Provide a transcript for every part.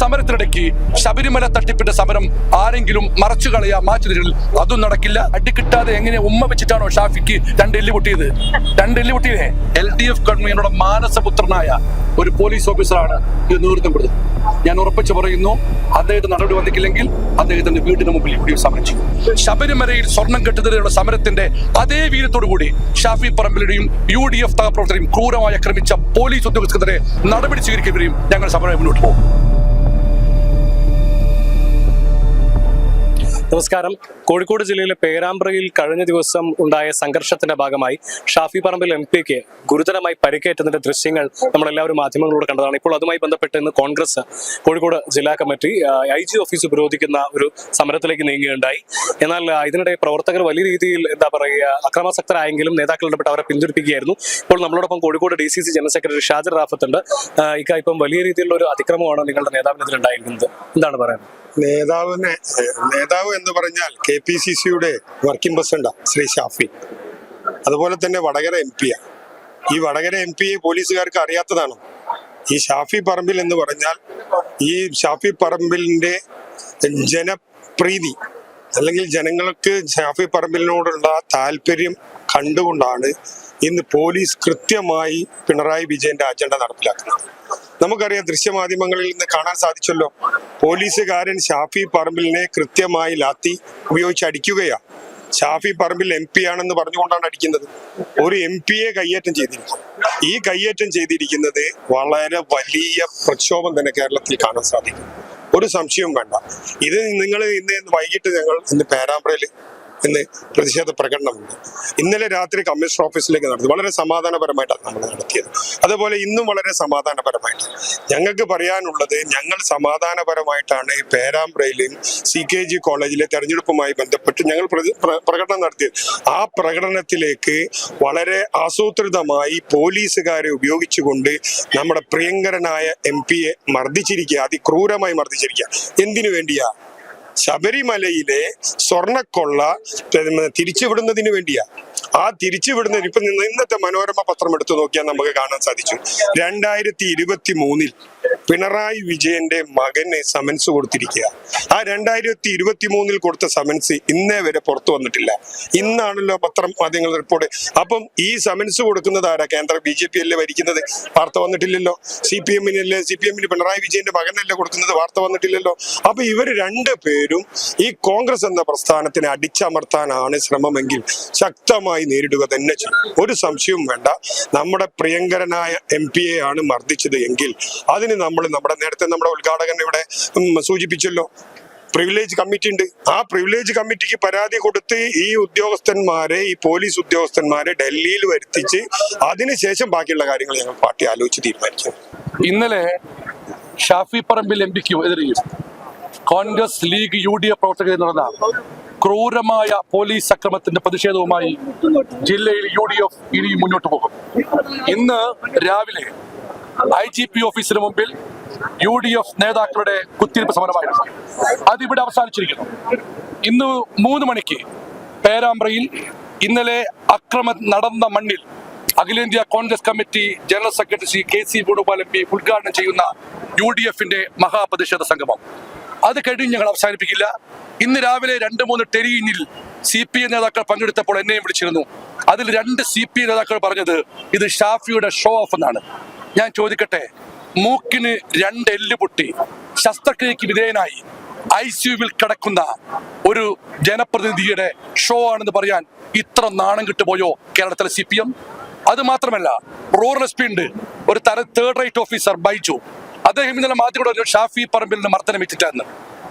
സമരത്തിനിടയ്ക്ക് ശബരിമല തട്ടിപ്പിന്റെ സമരം ആരെങ്കിലും മറച്ചു കളയാ മാറ്റുന്നതിൽ അതും നടക്കില്ല. അടിക്കിട്ടാതെ എങ്ങനെ ഉമ്മ വെച്ചിട്ടാണോ ഷാഫിക്ക് രണ്ട് എല്ല് പൊട്ടിയത്? രണ്ട് എല്ല് പൊട്ടിയേ എൽ ഡി എഫ് ഗവൺമെന്റിന്റെ മാനസപുത്രനായ ഒരു പോലീസ് ഓഫീസറാണ് ഇത് നേതൃത്വം കൊടുത്തത്. ഞാൻ ഉറപ്പിച്ചു പറയുന്നു അദ്ദേഹത്തിന് നടപടി വന്നിട്ടില്ലെങ്കിൽ അദ്ദേഹത്തിന്റെ വീടിന് മുമ്പിൽ ഇവിടെ സമരം ചെയ്യും. ശബരിമലയിൽ സ്വർണം കെട്ടുന്നതിനുള്ള സമരത്തിന്റെ അതേ വീരത്തോടു കൂടി ഷാഫി പറമ്പിലുടെയും യു ഡി എഫ് പ്രവർത്തകരെയും ക്രൂരമായി ആക്രമിച്ച പോലീസ് ഉദ്യോഗസ്ഥർക്കെതിരെ നടപടി സ്വീകരിക്കുന്നവരെയും ഞങ്ങൾ സമരം മുന്നോട്ട് പോകും. നമസ്കാരം. കോഴിക്കോട് ജില്ലയിലെ പേരാമ്പ്രയിൽ കഴിഞ്ഞ ദിവസം ഉണ്ടായ സംഘർഷത്തിന്റെ ഭാഗമായി ഷാഫി പറമ്പിൽ എം പിക്ക് ഗുരുതരമായി പരിക്കേറ്റതിന്റെ ദൃശ്യങ്ങൾ നമ്മളെല്ലാവരും മാധ്യമങ്ങളിലൂടെ കണ്ടതാണ്. ഇപ്പോൾ അതുമായി ബന്ധപ്പെട്ട് ഇന്ന് കോൺഗ്രസ് കോഴിക്കോട് ജില്ലാ കമ്മിറ്റി ഐ ജി ഓഫീസ് ഉപരോധിക്കുന്ന ഒരു സമരത്തിലേക്ക് നീങ്ങുകയുണ്ടായി. എന്നാൽ ഇതിനിടെ പ്രവർത്തകർ വലിയ രീതിയിൽ എന്താ പറയുക അക്രമാസക്തരായെങ്കിലും നേതാക്കൾ ഇടപെട്ട് അവരെ പിന്തുണപ്പിക്കുകയായിരുന്നു. ഇപ്പോൾ നമ്മളോടൊപ്പം Kozhikode D C C general secretary Shajar Rafath ഉണ്ട്. ഇക്ക വലിയ രീതിയിലുള്ള ഒരു അതിക്രമമാണ് നിങ്ങളുടെ നേതാവിനെതിരെ ഉണ്ടായിരിക്കുന്നത്. എന്താണ് പറയുന്നത് നേതാവിനെ നേതാവ് എന്ന് പറഞ്ഞാൽ കെ പി സി സിയുടെ വർക്കിംഗ് പ്രസിഡന്റ് ശ്രീ ഷാഫി. അതുപോലെ തന്നെ വടകര എം ആണ് ഈ വടകര എം പിയെ പോലീസുകാർക്ക് അറിയാത്തതാണ്. ഈ ഷാഫി പറമ്പിൽ എന്ന് പറഞ്ഞാൽ ഈ ഷാഫി പറമ്പിലിന്റെ ജനപ്രീതി അല്ലെങ്കിൽ ജനങ്ങൾക്ക് ഷാഫി പറമ്പിലിനോടുള്ള താല്പര്യം കണ്ടുകൊണ്ടാണ് ഇന്ന് പോലീസ് കൃത്യമായി പിണറായി വിജയന്റെ അജണ്ട നടപ്പിലാക്കുന്നത്. നമുക്കറിയാം ദൃശ്യമാധ്യമങ്ങളിൽ നിന്ന് കാണാൻ സാധിച്ചല്ലോ. പോലീസുകാരൻ ഷാഫി പറമ്പിലിനെ കൃത്യമായി ലാത്തി ഉപയോഗിച്ച് അടിക്കുകയാ. ഷാഫി പറമ്പിൽ എം പി ആണെന്ന് പറഞ്ഞുകൊണ്ടാണ് അടിക്കുന്നത്. ഒരു എം പിയെ കയ്യേറ്റം ചെയ്തിരിക്കും. ഈ കയ്യേറ്റം ചെയ്തിരിക്കുന്നത് വളരെ വലിയ പ്രക്ഷോഭം തന്നെ കേരളത്തിൽ കാണാൻ സാധിക്കും. ഒരു സംശയവും വേണ്ട. ഇത് നിങ്ങൾ ഇന്ന് വൈകിട്ട് ഞങ്ങൾ ഇന്ന് പേരാമ്പ്രയിൽ ഇന്ന് പ്രതിഷേധ പ്രകടനമുണ്ട്. ഇന്നലെ രാത്രി കമ്മീഷണർ ഓഫീസിലേക്ക് നടത്തി. വളരെ സമാധാനപരമായിട്ടാണ് നമ്മൾ നടത്തിയത്. അതുപോലെ ഇന്നും വളരെ സമാധാനപരമായിട്ട്. ഞങ്ങൾക്ക് പറയാനുള്ളത് ഞങ്ങൾ സമാധാനപരമായിട്ടാണ് പേരാമ്പ്രയിലെയും പേരാമ്പ്രയിലും സി കെ ജി കോളേജിലെ തെരഞ്ഞെടുപ്പുമായി ബന്ധപ്പെട്ട് ഞങ്ങൾ പ്രകടനം നടത്തിയത്. ആ പ്രകടനത്തിലേക്ക് വളരെ ആസൂത്രിതമായി പോലീസുകാരെ ഉപയോഗിച്ചുകൊണ്ട് നമ്മുടെ പ്രിയങ്കരനായ എം പിയെ മർദ്ദിച്ചിരിക്കുക അതിക്രൂരമായി മർദ്ദിച്ചിരിക്കുക. എന്തിനു വേണ്ടിയാ? ശബരിമലയിലെ സ്വർണക്കൊള്ള തിരിച്ചുവിടുന്നതിന് വേണ്ടിയാ. ആ തിരിച്ചുവിടുന്ന ഇപ്പൊ ഇന്നത്തെ മനോരമ പത്രം എടുത്തു നോക്കിയാൽ നമുക്ക് കാണാൻ സാധിച്ചു. രണ്ടായിരത്തി ഇരുപത്തി മൂന്നിൽ പിണറായി വിജയന്റെ മകനെ സമൻസ് കൊടുത്തിരിക്കുക. ആ രണ്ടായിരത്തി ഇരുപത്തി മൂന്നിൽ കൊടുത്ത സമൻസ് ഇന്നേ വരെ പുറത്തു വന്നിട്ടില്ല. ഇന്നാണല്ലോ പത്രം മാധ്യമങ്ങൾ റിപ്പോർട്ട് അപ്പം ഈ സമൻസ് കൊടുക്കുന്നത് ആരാ? കേന്ദ്ര ബി ജെ പി അല്ലേ ഭരിക്കുന്നത്? വാർത്ത വന്നിട്ടില്ലല്ലോ. സി പി എമ്മിനല്ലേ സി പി എമ്മിന് പിണറായി വിജയന്റെ മകനല്ലേ കൊടുക്കുന്നത്? വാർത്ത വന്നിട്ടില്ലല്ലോ. അപ്പൊ ഇവർ രണ്ട് പേരും ഈ കോൺഗ്രസ് എന്ന പ്രസ്ഥാനത്തിനെ അടിച്ചമർത്താനാണ് ശ്രമമെങ്കിൽ ശക്തമായി നേരിടുക തന്നെ ചെയ്യും. ഒരു സംശയവും വേണ്ട. നമ്മുടെ പ്രിയങ്കരനായ എം പി ആണ് മർദ്ദിച്ചത് എങ്കിൽ അതിന് നമ്മൾ നമ്മുടെ നേരത്തെ നമ്മുടെ ഉദ്ഘാടകൻ ഇവിടെ സൂചിപ്പിച്ചല്ലോ. പ്രിവിലേജ് കമ്മിറ്റി ഉണ്ട്. ആ പ്രിവിലേജ് കമ്മിറ്റിക്ക് പരാതി കൊടുത്ത് ഈ ഉദ്യോഗസ്ഥന്മാരെ ഈ പോലീസ് ഉദ്യോഗസ്ഥന്മാരെ ഡൽഹിയിൽ വരുത്തിച്ച് അതിനുശേഷം ബാക്കിയുള്ള കാര്യങ്ങൾ ഞങ്ങൾ പാർട്ടി ആലോചിച്ച് തീരുമാനിച്ചു ഇന്നലെ ഷാഫി പറമ്പിൽ എം പിക്ക് എതിരെയും Congress league U D F പ്രവർത്തകരെ നടന്ന ക്രൂരമായ പോലീസ് അക്രമത്തിന്റെ പ്രതിഷേധവുമായി ജില്ലയിൽ യു ഡി എഫ് ഇനിയും മുന്നോട്ട് പോകും. ഇന്ന് രാവിലെ ഐ ജി പി ഓഫീസിന് മുമ്പിൽ യു ഡി എഫ് നേതാക്കളുടെ കുത്തിരിപ്പ് സമരമായിരുന്നു. അതിവിടെ അവസാനിച്ചിരിക്കുന്നു. ഇന്ന് മൂന്ന് മണിക്ക് പേരാമ്പ്രയിൽ ഇന്നലെ അക്രമം നടന്ന മണ്ണിൽ അഖിലേന്ത്യാ Congress committee general secretary Shri K C Venugopal M P ഉദ്ഘാടനം ചെയ്യുന്ന യു ഡി എഫിന്റെ മഹാപ്രതിഷേധ സംഗമം. അത് കഴിഞ്ഞ് ഞങ്ങൾ അവസാനിപ്പിക്കില്ല. ഇന്ന് രാവിലെ രണ്ട് മൂന്ന് ടെലിയിനിൽ സി പി എം നേതാക്കൾ പങ്കെടുത്തപ്പോൾ എന്നെയും വിളിച്ചിരുന്നു. അതിൽ രണ്ട് സി പി എം നേതാക്കൾ പറഞ്ഞത് ഇത് ഷാഫിയുടെ ഷോ ഓഫ് എന്നാണ്. ഞാൻ ചോദിക്കട്ടെ മൂക്കിന് രണ്ട് എല്ല് പൊട്ടി ശസ്ത്രക്രിയക്ക് വിധേയനായി ഐ സിയുവിൽ കിടക്കുന്ന ഒരു ജനപ്രതിനിധിയുടെ ഷോ ആണെന്ന് പറയാൻ ഇത്ര നാണം കിട്ടുപോയോ കേരളത്തിലെ സി പി എം അത് മാത്രമല്ല റൂറൽ എസ് പി ഉണ്ട്. ഒരു തര തേർഡ് റൈറ്റ് ഓഫീസർ ബൈജു. അദ്ദേഹം ഇന്നലെ മാധ്യമ ഷാഫി പറമ്പിലിന് മർദ്ദനം വെച്ചിട്ടായിരുന്നു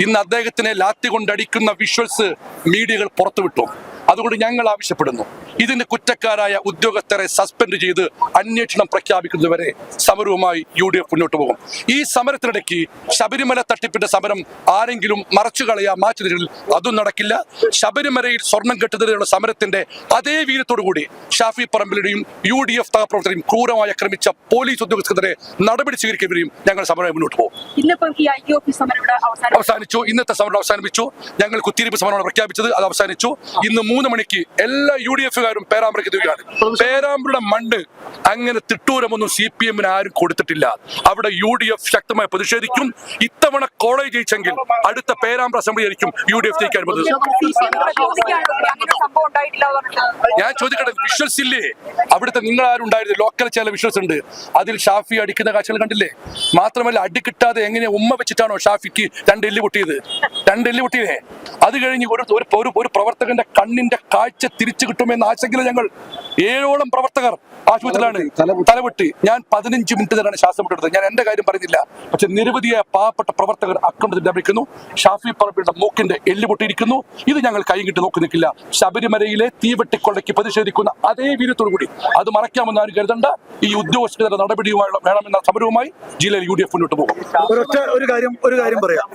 ഇന്ന് അദ്ദേഹത്തിനെ ലാത്തി കൊണ്ടടിക്കുന്ന വിഷ്വൽസ് മീഡിയകൾ പുറത്തുവിട്ടു. അതുകൊണ്ട് ഞങ്ങൾ ആവശ്യപ്പെടുന്നു. ഇതിന് കുറ്റക്കാരായ ഉദ്യോഗസ്ഥരെ സസ്പെൻഡ് ചെയ്ത് അന്വേഷണം പ്രഖ്യാപിക്കുന്നതുവരെ സമരവുമായി യു ഡി എഫ് മുന്നോട്ട് പോകും. ഈ സമരത്തിനിടയ്ക്ക് ശബരിമല തട്ടിപ്പിന്റെ സമരം ആരെങ്കിലും മറച്ചു കളയാ മാറ്റുന്നതിൽ അതും നടക്കില്ല. ശബരിമലയിൽ സ്വർണം കെട്ടുന്നതിനുള്ള സമരത്തിന്റെ അതേ വീരത്തോടു കൂടി ഷാഫി പറമ്പിലുടെയും യു ഡി എഫ് സഹപ്രവർത്തകരെയും ക്രൂരമായി ആക്രമിച്ച പോലീസ് ഉദ്യോഗസ്ഥരെ നടപടി സ്വീകരിക്കുന്നവരെയും ഞങ്ങൾ സമരം മുന്നോട്ട് പോകും. അവസാനിച്ചു. ഇന്നത്തെ സമരം അവസാനിപ്പിച്ചു. ഞങ്ങൾ കുത്തിരിപ്പ് സമരമാണ് പ്രഖ്യാപിച്ചത്. അത് അവസാനിച്ചു. ഇന്ന് മൂന്ന് മണിക്ക് എല്ലാ യു ഡി എഫ് എഫുകാരും പേരാമ്പ്രയ്ക്ക് എത്തുകയാണ് പേരാമ്പ്രയുടെ മണ്ണ് അങ്ങനെ തിട്ടൂരമൊന്നും സി പി എമ്മിന് ആരും കൊടുത്തിട്ടില്ല. അവിടെ യു ഡി എഫ് ശക്തമായി പ്രതിഷേധിക്കും. ഇത്തവണ കോളേജ് ജയിച്ചെങ്കിൽ അടുത്ത പേരാമ്പ്ര അസംബ്ലി ആയിരിക്കും യു ഡി എഫ് ജയിക്കാൻ ഞാൻ ചോദിക്കട്ടെ വിഷ്വൽസ് ഇല്ലേ? അവിടുത്തെ നിങ്ങൾ ആരുണ്ടായിരുന്നു ലോക്കൽ ചില വിഷ്വൽസ് ഉണ്ട്. അതിൽ ഷാഫി അടിക്കുന്ന കാഴ്ചകൾ കണ്ടില്ലേ? മാത്രമല്ല അടി കിട്ടാതെ എങ്ങനെ ഉമ്മ വെച്ചിട്ടാണോ ഷാഫിക്ക് രണ്ട് എല്ല് പൊട്ടിയത്? രണ്ട് എല്ല് പൊട്ടിയതേ. അത് കഴിഞ്ഞ് ഒരു ഒരു പ്രവർത്തകന്റെ കണ്ണിന്റെ കാഴ്ച തിരിച്ചു കിട്ടുമെന്ന് ആശങ്കയില്ല ഞങ്ങൾ. ഏഴോളം പ്രവർത്തകർ ആശുപത്രിയിലാണ്. തലവെട്ടി ഞാൻ പതിനഞ്ച് മിനിറ്റ് തന്നെയാണ് ശ്വാസം വിട്ടെടുത്തത് ഞാൻ എന്റെ കാര്യം പറയുന്നില്ല പക്ഷെ നിരവധിയായ പാവപ്പെട്ട പ്രവർത്തകർ അക്രമത്തിൽ ലഭിക്കുന്നു ഷാഫി പറമ്പിയുടെ മൂക്കിന്റെ എല്ല് പൊട്ടിയിരിക്കുന്നു. ഇത് ഞങ്ങൾ കൈകിട്ട് നോക്കി നിൽക്കില്ല. ശബരിമലയിലെ തീവെട്ടിക്കൊള്ളയ്ക്ക് പ്രതിഷേധിക്കുന്ന അതേ വീര്യത്തോടുകൂടി അത് മറയ്ക്കാമെന്ന് ആരും കരുതണ്ട? ഈ ഉദ്യോഗസ്ഥരുടെ നടപടിയുമായി വേണമെന്ന സമരവുമായി ജില്ലയിൽ യു ഡി എഫ് മുന്നോട്ട് പോകും. ഒരു കാര്യം ഒരു കാര്യം പറയാം.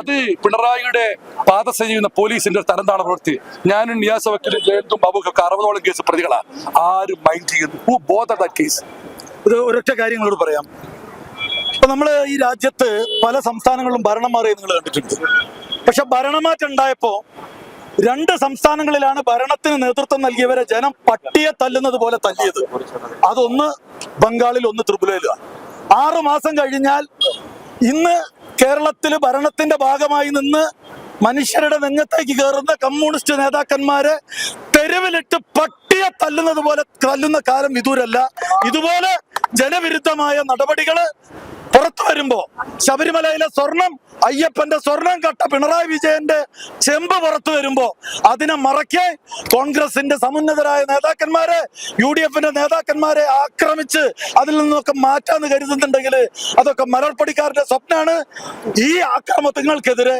അത് പിണറായിയുടെ പാത ചെയ്യുന്ന പോലീസിന്റെ തരന്താണ് പ്രവൃത്തി. ഞാനും നിയാസ വക്കീലും ജയന്തും ബാബുക്കൊക്കെ അറുപതോളം കേസ് പ്രതികളാണ് ആരും മൈൻഡ് ചെയ്യുന്നു ഹു ബോധ ദാറ്റ് കേസ് ഇത് ഒരൊറ്റ കാര്യങ്ങളോട് പറയാം. ഇപ്പൊ നമ്മൾ ഈ രാജ്യത്ത് പല സംസ്ഥാനങ്ങളിലും ഭരണം മാറിയത് നിങ്ങൾ കണ്ടിട്ടുണ്ട്. പക്ഷെ ഭരണമാറ്റം ഉണ്ടായപ്പോ രണ്ട് സംസ്ഥാനങ്ങളിലാണ് ഭരണത്തിന് നേതൃത്വം നൽകിയവരെ ജനം പട്ടിയെ തല്ലുന്നത് പോലെ തല്ലിയത്. അതൊന്ന് ബംഗാളിൽ ഒന്ന് ത്രിപുരയിലാണ് ആറു മാസം കഴിഞ്ഞാൽ ഇന്ന് കേരളത്തിൽ ഭരണത്തിന്റെ ഭാഗമായി നിന്ന് മനുഷ്യരുടെ നെഞ്ഞത്തേക്ക് കയറുന്ന കമ്മ്യൂണിസ്റ്റ് നേതാക്കന്മാരെ തെരുവിലിട്ട് പട്ടിയെ തല്ലുന്നത് പോലെ തല്ലുന്ന കാലം വിദൂരല്ല. ഇതുപോലെ ജനവിരുദ്ധമായ നടപടികൾ പുറത്തു വരുമ്പോ ശബരിമലയിലെ സ്വർണം അയ്യപ്പന്റെ സ്വർണം കട്ട പിണറായി വിജയന്റെ ചെമ്പ് പുറത്തു വരുമ്പോ അതിനെ മറക്കെ കോൺഗ്രസിന്റെ സമുന്നതരായ നേതാക്കന്മാരെ യു ഡി എഫിന്റെ നേതാക്കന്മാരെ ആക്രമിച്ച് അതിൽ നിന്നൊക്കെ മാറ്റാന്ന് കരുതുന്നുണ്ടെങ്കിൽ അതൊക്കെ മലർപ്പടിക്കാരുടെ സ്വപ്നമാണ് ഈ ആക്രമണങ്ങൾക്കെതിരെ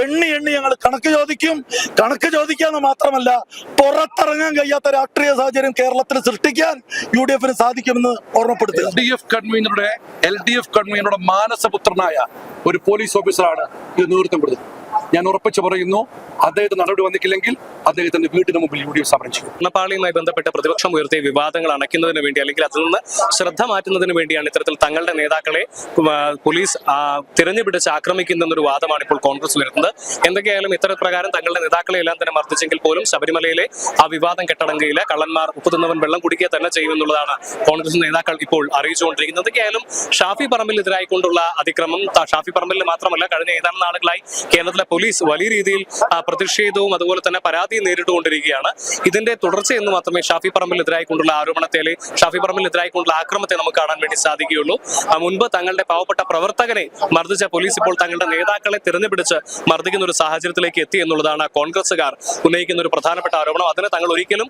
എണ്ണി എണ്ണി ഞങ്ങൾ കണക്ക് ചോദിക്കും. കണക്ക് ചോദിക്കാന്ന് മാത്രമല്ല പുറത്തിറങ്ങാൻ കഴിയാത്ത രാഷ്ട്രീയ സാഹചര്യം കേരളത്തിൽ സൃഷ്ടിക്കാൻ യു ഡി എഫിന് സാധിക്കുമെന്ന് ഓർമ്മപ്പെടുത്തുക. എൽ ഡി എഫ് കൺവീനറുടെ എൽ ഡി എഫ് കൺവീനറുടെ മാനസപുത്രനായ ഒരു പോലീസ് ഓഫീസറാണ് ഇത് നേതൃത്വം കൊടുത്തത്. ഞാൻ ഉറപ്പിച്ചു പറയുന്നു അദ്ദേഹത്തിന് നടപടി വന്നിട്ടില്ലെങ്കിൽ അദ്ദേഹത്തിന്റെ വീട്ടിന് മുമ്പിൽ യു ഡി എഫ് സമരം ചെയ്യും. ബന്ധപ്പെട്ട പ്രതിപക്ഷം ഉയർത്തിയ വിവാദങ്ങൾ അണയ്ക്കുന്നതിന് വേണ്ടി അല്ലെങ്കിൽ അതിൽ നിന്ന് ശ്രദ്ധ മാറ്റുന്നതിന് വേണ്ടിയാണ് ഇത്തരത്തിൽ തങ്ങളുടെ നേതാക്കളെ പോലീസ് തിരഞ്ഞുപിടിച്ച് ആക്രമിക്കുന്നെന്നൊരു വാദമാണ് ഇപ്പോൾ കോൺഗ്രസ് ഉയർത്തുന്നത്. എന്തൊക്കെയായാലും ഇത്തരപ്രകാരം തങ്ങളുടെ നേതാക്കളെ എല്ലാം തന്നെ മർദ്ദിച്ചെങ്കിൽ പോലും ശബരിമലയിലെ ആ വിവാദം കെട്ടടങ്ങുകയില്ല കള്ളന്മാർ ഉപ്പുതുന്നവൻ വെള്ളം കുടിക്കുക തന്നെ ചെയ്യുമെന്നുള്ളതാണ് കോൺഗ്രസ് നേതാക്കൾ ഇപ്പോൾ അറിയിച്ചുകൊണ്ടിരിക്കുന്നത്. എന്തൊക്കെയായാലും ഷാഫി പറമ്പിൽ എതിരായിക്കൊണ്ടുള്ള അതിക്രമം ഷാഫി പറമ്പിൽ മാത്രമല്ല കഴിഞ്ഞ ഏതാനും നാളുകളായി കേരളത്തിലെ പോലീസ് വലിയ രീതിയിൽ പ്രതിഷേധവും അതുപോലെ തന്നെ പരാതിയും നേരിട്ടുകൊണ്ടിരിക്കുകയാണ്. ഇതിന്റെ തുടർച്ച എന്ന് മാത്രമേ ഷാഫി പറമ്പിലെതിരായിക്കൊണ്ടുള്ള ആരോപണത്തെ അല്ലെ ഷാഫി പറമ്പിലെതിരായിക്കൊണ്ടുള്ള ആക്രമത്തെ നമുക്ക് കാണാൻ വേണ്ടി സാധിക്കുകയുള്ളൂ. മുൻപ് തങ്ങളുടെ പാവപ്പെട്ട പ്രവർത്തകനെ മർദ്ദിച്ച പോലീസ് ഇപ്പോൾ തങ്ങളുടെ നേതാക്കളെ തിരഞ്ഞുപിടിച്ച് മർദ്ദിക്കുന്ന ഒരു സാഹചര്യത്തിലേക്ക് എത്തി എന്നുള്ളതാണ് കോൺഗ്രസുകാർ ഉന്നയിക്കുന്ന ഒരു പ്രധാനപ്പെട്ട ആരോപണം. അതിന് തങ്ങൾ ഒരിക്കലും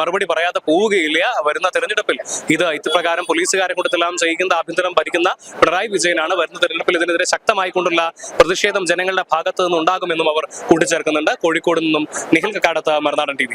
മറുപടി പറയാതെ പോവുകയില്ല. വരുന്ന തെരഞ്ഞെടുപ്പിൽ ഇത് ഇതുപ്രകാരം പോലീസുകാരെ കൊണ്ടെല്ലാം ചെയ്യുന്ന ആഭ്യന്തരം ഭരിക്കുന്ന പിണറായി വിജയനാണ്. വരുന്ന തെരഞ്ഞെടുപ്പിൽ ഇതിനെതിരെ ശക്തമായിക്കൊണ്ടുള്ള പ്രതിഷേധം ജനങ്ങളുടെ ഭാഗത്ത് നിന്ന് ഉണ്ടാകുമെന്നും അവർ കൂട്ടിച്ചേർക്കുന്നുണ്ട്. കോഴിക്കോട് നിന്നും നിഖിൽ കക്കാടത്ത് മറുനാടൻ ടി